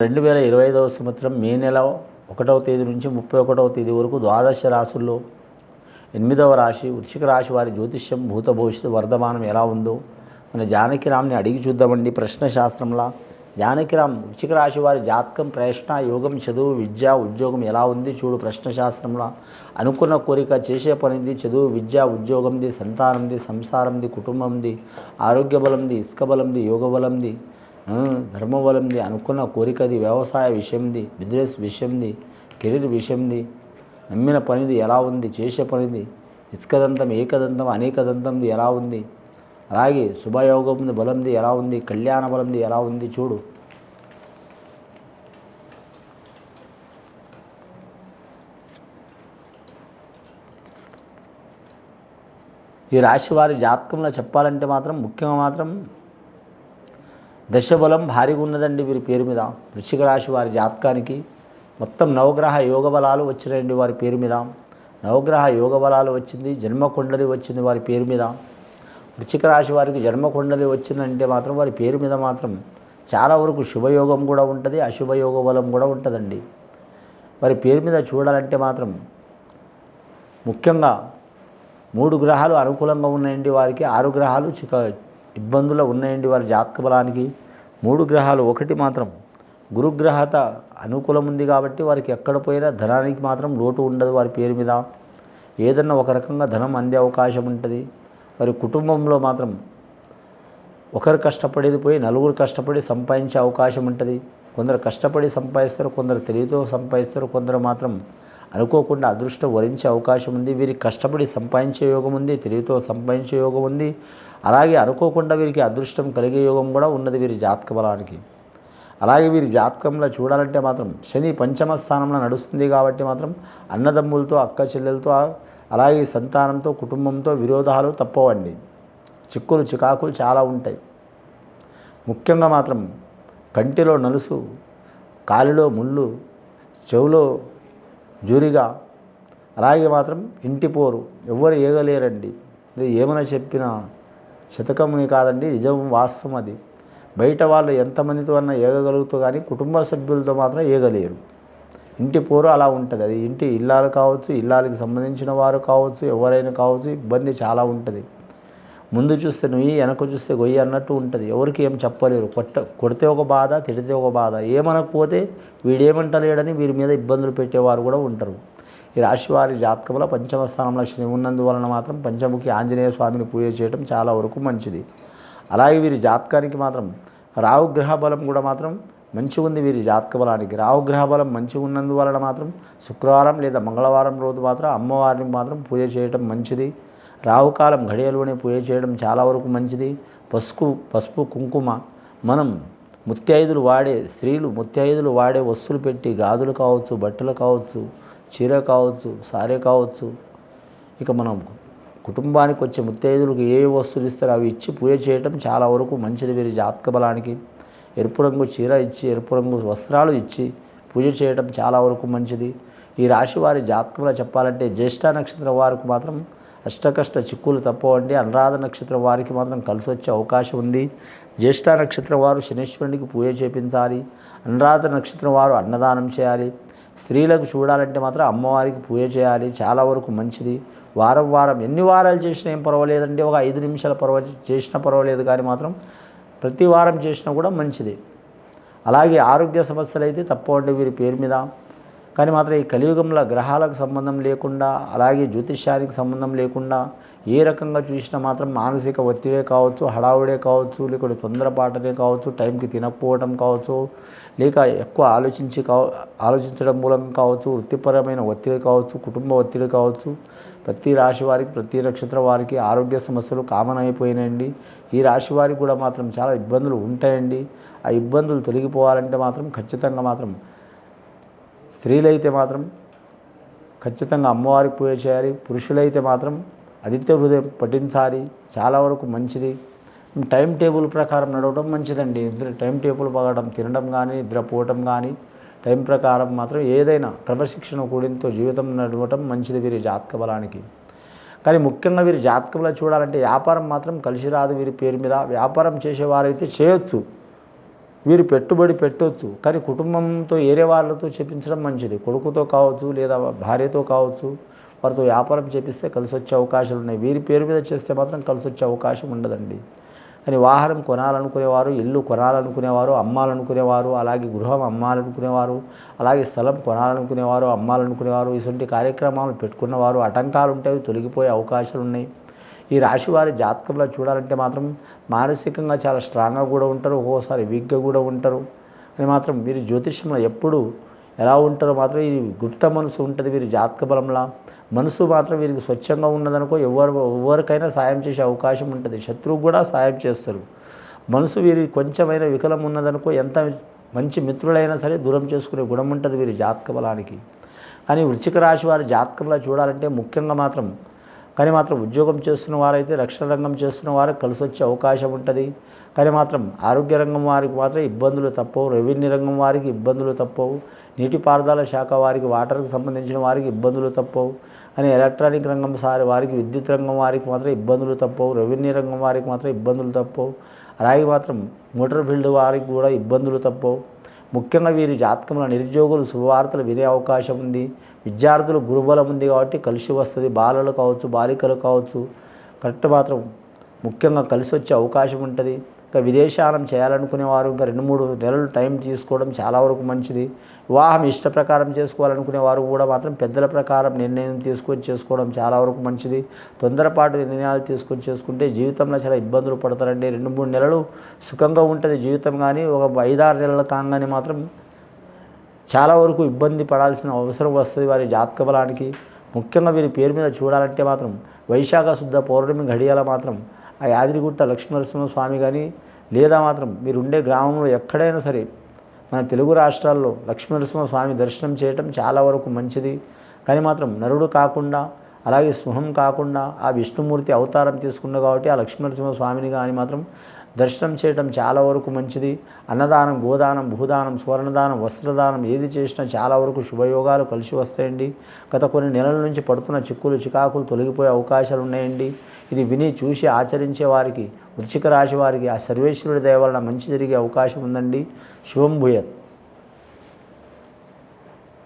రెండు వేల ఇరవై ఐదవ సంవత్సరం మే నెల ఒకటవ తేదీ నుంచి ముప్పై ఒకటవ తేదీ వరకు ద్వాదశ రాశుల్లో ఎనిమిదవ రాశి వృశ్చిక రాశి వారి జ్యోతిష్యం భూత భవిష్యత్తు వర్ధమానం ఎలా ఉందో మన జానకిరామ్ని అడిగి చూద్దామండి ప్రశ్న శాస్త్రంలా. జానకిరామ్ వృశ్చిక రాశి వారి జాతకం ప్రశ్న యోగం చదువు విద్య ఉద్యోగం ఎలా ఉంది చూడు ప్రశ్న శాస్త్రంలో. అనుకున్న కోరిక చేసే పనిది చదువు విద్య ఉద్యోగంది సంతానంది సంసారంది కుటుంబంది ఆరోగ్య బలంది ఇసుక బలంది యోగ బలంది ధర్మబలంది అనుకున్న కోరికది వ్యవసాయ విషయంది బిజినెస్ విషయంది కెరీర్ విషయంది నమ్మిన పనిది ఎలా ఉంది చేసే పనిది ఇసుకదంతం ఏకదంతం అనేకదంతంది ఎలా ఉంది అలాగే శుభయోగం బలంది ఎలా ఉంది కళ్యాణ బలంది ఎలా ఉంది చూడు. ఈ రాశి వారి జాతకంలో చెప్పాలంటే మాత్రం ముఖ్యంగా మాత్రం దశబలం భారీగా ఉన్నదండి వీరి పేరు మీద. వృశ్చిక రాశి వారి జాతకానికి మొత్తం నవగ్రహ యోగ బలాలు వచ్చినాయండి వారి పేరు మీద. నవగ్రహ యోగ బలాలు వచ్చింది జన్మకుండలి వచ్చింది వారి పేరు మీద. వృశ్చిక రాశి వారికి జన్మకుండలి వచ్చిందంటే మాత్రం వారి పేరు మీద మాత్రం చాలా వరకు శుభయోగం కూడా ఉంటుంది అశుభయోగ బలం కూడా ఉంటుందండి. వారి పేరు మీద చూడాలంటే మాత్రం ముఖ్యంగా మూడు గ్రహాలు అనుకూలంగా ఉన్నాయండి వారికి. ఆరు గ్రహాలు చిక ఇబ్బందులు ఉన్నాయండి వారి జాతక బలానికి. మూడు గ్రహాలు ఒకటి మాత్రం గురుగ్రహత అనుకూలం ఉంది కాబట్టి వారికి ఎక్కడ పోయినా ధనానికి మాత్రం లోటు ఉండదు వారి పేరు మీద. ఏదన్నా ఒక రకంగా ధనం అందే అవకాశం ఉంటుంది. వారి కుటుంబంలో మాత్రం ఒకరు కష్టపడేది పోయి నలుగురు కష్టపడి సంపాదించే అవకాశం ఉంటుంది. కొందరు కష్టపడి సంపాదిస్తారు కొందరు తెలివితో సంపాదిస్తారు కొందరు మాత్రం అనుకోకుండా అదృష్టం వరించే అవకాశం ఉంది. వీరికి కష్టపడి సంపాదించే యోగం ఉంది తెలివితో సంపాదించే యోగం ఉంది. అలాగే అనుకోకుండా వీరికి అదృష్టం కలిగే యోగం కూడా ఉన్నది వీరి జాతక బలానికి. అలాగే వీరి జాతకంలో చూడాలంటే మాత్రం శని పంచమ స్థానంలో నడుస్తుంది కాబట్టి మాత్రం అన్నదమ్ములతో అక్క చెల్లెలతో అలాగే సంతానంతో కుటుంబంతో విరోధాలు తప్పవండి. చిక్కులు చికాకులు చాలా ఉంటాయి. ముఖ్యంగా మాత్రం కంటిలో నలుసు కాలిలో ముళ్ళు చెవులో జూరిగా అలాగే మాత్రం ఇంటి పోరు ఎవ్వరు ఏగలేరండి. ఇది ఏమైనా చెప్పినా శతకముని కాదండి నిజం వాస్తవం అది. బయట వాళ్ళు ఎంతమందితో అన్నా ఏగగలుగుతూ కానీ కుటుంబ సభ్యులతో మాత్రం ఏగలేరు. ఇంటి పోరు అలా ఉంటుంది. అది ఇంటి ఇల్లాలు కావచ్చు ఇల్లాలకు సంబంధించిన వారు కావచ్చు ఎవరైనా కావచ్చు ఇబ్బంది చాలా ఉంటుంది. ముందు చూస్తే నువ్వు వెనక చూస్తే గొయ్యి అన్నట్టు ఉంటుంది. ఎవరికి ఏం చెప్పలేరు. కొట్ట కొడితే ఒక బాధ తిడితే ఒక బాధ. ఏమనకపోతే వీడేమంటలేడని వీరి మీద ఇబ్బందులు పెట్టేవారు కూడా ఉంటారు. ఈ రాశివారి జాతకంలో పంచమ స్థానంలో శని ఉన్నందువలన మాత్రం పంచముఖి ఆంజనేయ స్వామిని పూజ చేయడం చాలా వరకు మంచిది. అలాగే వీరి జాతకానికి మాత్రం రాహుగ్రహ బలం కూడా మాత్రం మంచిగా ఉంది. వీరి జాతక బలానికి రాహుగ్రహ బలం మంచిగా ఉన్నందువలన మాత్రం శుక్రవారం లేదా మంగళవారం రోజు మాత్రం అమ్మవారిని మాత్రం పూజ చేయడం మంచిది. రాహుకాలం ఘడియలోనే పూజ చేయడం చాలా వరకు మంచిది. పసుపు పసుపు కుంకుమ మనం ముత్యాయిదులు వాడే స్త్రీలు ముత్యాయిదులు వాడే వస్తువులు పెట్టి గాజులు కావచ్చు బట్టలు కావచ్చు చీర కావచ్చు సారే కావచ్చు. ఇక మనం కుటుంబానికి వచ్చే ముత్తైదులకు ఏ వస్తువులు ఇస్తారో అవి ఇచ్చి పూజ చేయటం చాలా వరకు మంచిది. వీరి జాతక బలానికి ఎరుపు రంగు చీర ఇచ్చి ఎరుపు రంగు వస్త్రాలు ఇచ్చి పూజ చేయటం చాలా వరకు మంచిది. ఈ రాశి వారి జాతకంలో చెప్పాలంటే జ్యేష్ఠ నక్షత్రం వారికి మాత్రం అష్టకష్ట చిక్కులు తప్పవండి. అనురాధ నక్షత్రం వారికి మాత్రం కలిసి వచ్చే అవకాశం ఉంది. జ్యేష్ఠ నక్షత్రం వారు శనీశ్వరునికి పూజ చేపించాలి. అనురాధ నక్షత్రం వారు అన్నదానం చేయాలి. స్త్రీలకు చూడాలంటే మాత్రం అమ్మవారికి పూజ చేయాలి. చాలా వరకు మంచిది. వారం వారం ఎన్ని వారాలు చేసినా ఏం పర్వాలేదండి. ఒక ఐదు నిమిషాల పర్వ చేసినా పర్వాలేదు కానీ మాత్రం ప్రతి వారం చేసినా కూడా మంచిది. అలాగే ఆరోగ్య సమస్యలు అయితే తప్పవండి. వీరి పేరు మీద కానీ మాత్రం ఈ కలియుగంలో గ్రహాలకు సంబంధం లేకుండా అలాగే జ్యోతిష్యానికి సంబంధం లేకుండా ఏ రకంగా చూసినా మాత్రం మానసిక ఒత్తిడే కావచ్చు హడావుడే కావచ్చు లేకుంటే తొందరపాటనే కావచ్చు టైంకి తినకపోవడం కావచ్చు లేక ఎక్కువ ఆలోచించి కావ ఆలోచించడం మూలంగా కావచ్చు వృత్తిపరమైన ఒత్తిడి కావచ్చు కుటుంబ ఒత్తిడి కావచ్చు ప్రతి రాశి వారికి ప్రతి నక్షత్ర వారికి ఆరోగ్య సమస్యలు కామన్ అయిపోయినాయండి. ఈ రాశి వారికి కూడా మాత్రం చాలా ఇబ్బందులు ఉంటాయండి. ఆ ఇబ్బందులు తొలగిపోవాలంటే మాత్రం ఖచ్చితంగా మాత్రం స్త్రీలైతే మాత్రం ఖచ్చితంగా అమ్మవారికి పూజ చేయాలి పురుషులైతే మాత్రం ఆదిత్య హృదయం పఠించాలి చాలా వరకు మంచిది. టైం టేబుల్ ప్రకారం నడవడం మంచిదండి. నిద్ర టైం టేబుల్ పగడం తినడం కానీ నిద్రపోవటం కానీ టైం ప్రకారం మాత్రం ఏదైనా క్రమశిక్షణ కూడినతో జీవితం నడవటం మంచిది వీరి జాతక బలానికి కానీ ముఖ్యంగా వీరి జాతకంలో చూడాలంటే వ్యాపారం మాత్రం కలిసి రాదు వీరి పేరు మీద. వ్యాపారం చేసేవారైతే చేయొచ్చు. వీరు పెట్టుబడి పెట్టవచ్చు కానీ కుటుంబంతో ఏరే వాళ్ళతో చెప్పించడం మంచిది. కొడుకుతో కావచ్చు లేదా భార్యతో కావచ్చు వారితో వ్యాపారం చేపిస్తే కలిసి వచ్చే అవకాశాలు ఉన్నాయి. వీరి పేరు మీద చేస్తే మాత్రం కలిసి వచ్చే అవకాశం ఉండదండి. కానీ వాహనం కొనాలనుకునేవారు ఇల్లు కొనాలనుకునేవారు అమ్మాలనుకునేవారు అలాగే గృహం అమ్మాలనుకునేవారు అలాగే స్థలం కొనాలనుకునేవారు అమ్మాలనుకునేవారు ఇటువంటి కార్యక్రమాలు పెట్టుకున్నవారు ఆటంకాలు ఉంటాయి తొలగిపోయే అవకాశాలు ఉన్నాయి. ఈ రాశి వారి జాతకంలో చూడాలంటే మాత్రం మానసికంగా చాలా స్ట్రాంగ్గా కూడా ఉంటారు ఒక్కోసారి వీక్గా కూడా ఉంటారు. అని మాత్రం వీరి జ్యోతిష్యంలో ఎప్పుడు ఎలా ఉంటారో మాత్రం ఈ గుప్త మనసు ఉంటుంది వీరి జాతక బలంలా. మనసు మాత్రం వీరికి స్వచ్ఛంగా ఉన్నదనుకో ఎవరు ఎవరికైనా సాయం చేసే అవకాశం ఉంటుంది శత్రువు కూడా సాయం చేస్తారు. మనసు వీరి కొంచెమైన వికలం ఉన్నదనుకో ఎంత మంచి మిత్రులైనా సరే దూరం చేసుకునే గుణం ఉంటుంది వీరి జాతక బలానికి. కానీ వృశ్చిక రాశి వారి జాతకంలో చూడాలంటే ముఖ్యంగా మాత్రం కానీ మాత్రం ఉద్యోగం చేస్తున్న వారైతే రక్షణ రంగం చేస్తున్న వారికి కలిసి వచ్చే అవకాశం ఉంటుంది. కానీ మాత్రం ఆరోగ్య రంగం వారికి మాత్రం ఇబ్బందులు తప్పవు. రెవెన్యూ రంగం వారికి ఇబ్బందులు తప్పవు. నీటిపారుదల శాఖ వారికి వాటర్కి సంబంధించిన వారికి ఇబ్బందులు తప్పవు. కానీ ఎలక్ట్రానిక్ రంగం సారి వారికి విద్యుత్ రంగం వారికి మాత్రం ఇబ్బందులు తప్పవు. రెవెన్యూ రంగం వారికి మాత్రం ఇబ్బందులు తప్పవు. అలాగే మాత్రం మోటార్ ఫీల్డ్ వారికి కూడా ఇబ్బందులు తప్పవు. ముఖ్యంగా వీరి జాతకంలో నిరుద్యోగులు శుభవార్తలు వినే అవకాశం ఉంది. విద్యార్థులు గురుబలం ఉంది కాబట్టి కలిసి వస్తుంది. బాలలు కావచ్చు బాలికలు కావచ్చు. కరెక్ట్ మాత్రం ముఖ్యంగా కలిసి వచ్చే అవకాశం ఉంటుంది. విదేశానం చేయాలనుకునే వారు ఇంకా రెండు మూడు నెలలు టైం తీసుకోవడం చాలా వరకు మంచిది. వివాహం ఇష్ట ప్రకారం చేసుకోవాలనుకునే వారు కూడా మాత్రం పెద్దల ప్రకారం నిర్ణయం తీసుకొని చేసుకోవడం చాలా వరకు మంచిది. తొందరపాటు నిర్ణయాలు తీసుకొని చేసుకుంటే జీవితంలో చాలా ఇబ్బందులు పడతారండి. రెండు మూడు నెలలు సుఖంగా ఉంటుంది జీవితం కానీ ఒక ఐదారు నెలలు కాగానే మాత్రం చాలా వరకు ఇబ్బంది పడాల్సిన అవసరం వస్తుంది వారి జాతక బలానికి ముఖ్యంగా వీరి పేరు మీద చూడాలంటే మాత్రం వైశాఖ శుద్ధ పౌర్ణమి గడియాల మాత్రం ఆ యాదిరిగుట్ట లక్ష్మీనరసింహ స్వామి కానీ లేదా మాత్రం మీరు ఉండే గ్రామంలో ఎక్కడైనా సరే మన తెలుగు రాష్ట్రాల్లో లక్ష్మీనరసింహ స్వామి దర్శనం చేయటం చాలా వరకు మంచిది. కానీ మాత్రం నరుడు కాకుండా అలాగే సింహం కాకుండా ఆ విష్ణుమూర్తి అవతారం తీసుకున్న కాబట్టి ఆ లక్ష్మీనరసింహ స్వామిని కానీ మాత్రం దర్శనం చేయడం చాలా వరకు మంచిది. అన్నదానం గోదానం భూదానం సువర్ణదానం వస్త్రదానం ఏది చేసినా చాలా వరకు శుభయోగాలు కలిసి వస్తాయండి. గత కొన్ని నెలల నుంచి పడుతున్న చిక్కులు చికాకులు తొలగిపోయే అవకాశాలు ఉన్నాయండి. ఇది విని చూసి ఆచరించే వారికి వృశ్చిక రాశి వారికి ఆ సర్వేశ్వరుడి దయ వలన మంచి జరిగే అవకాశం ఉందండి. శుభం భూయత్.